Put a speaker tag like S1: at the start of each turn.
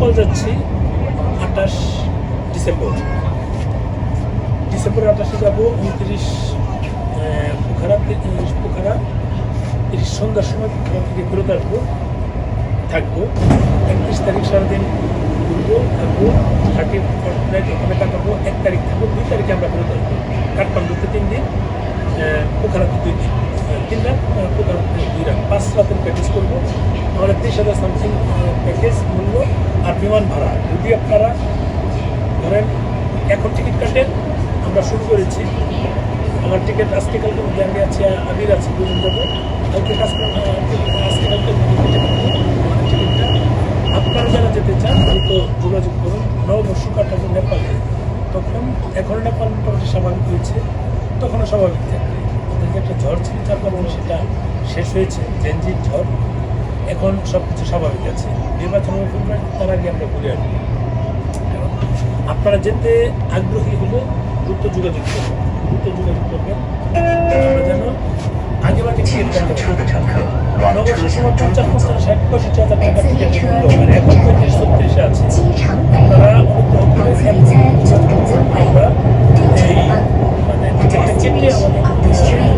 S1: নেপাল যাচ্ছি আঠাশ December. December আঠাশে যাব উনত্রিশ পোখারা পোখারা, তিরিশ সন্ধ্যার সময় পোখারা থেকে ফেরত আসব, থাকব। একত্রিশ তারিখ সারাদিন ঘুরবো, থাকব থার্টি নাইট ওখানে কাটাবো, এক তারিখ থাকব, দুই তারিখে আমরা ফেরত আসব। কাঠমান্ডুতে তিন দিন পোখারাতে দুই দিন। তিন রাত আহ, পোখারাতে দুই রাত পাঁচ রাতের প্যাকেজ করব। আমাদের তিরিশ হাজার সামথিং প্যাকেজ মূল্য আর বিমান ভাড়া। যদি আপনারা ধরেন এখন টিকিট কাটেন, আমরা শুরু করেছি। আমার টিকিট আজকে কালকে আমি আছি আমির আছি, দুজন যাব। কালকে আজকে কালকে টিকিটটা আপনারা যারা যেতে চান দ্রুত যোগাযোগ করুন। নববর্ষ কাটাবো নেপালে। তখন এখন নেপাল মোটামুটি স্বাভাবিক হয়েছে, তখনও স্বাভাবিক থাকবে। শেষ হয়েছে চেঞ্জির ঝড় এখন সব কিছু স্বাভাবিক আছে। নির্বাচন তার আগে আমরা ঘুরে আসব। আপনারা যেতে আগ্রহী হলে দ্রুত যোগাযোগ করবেন দ্রুত যোগাযোগ করবেন। যেন আগে বাকি আছে। আমরা এই মানে, মানে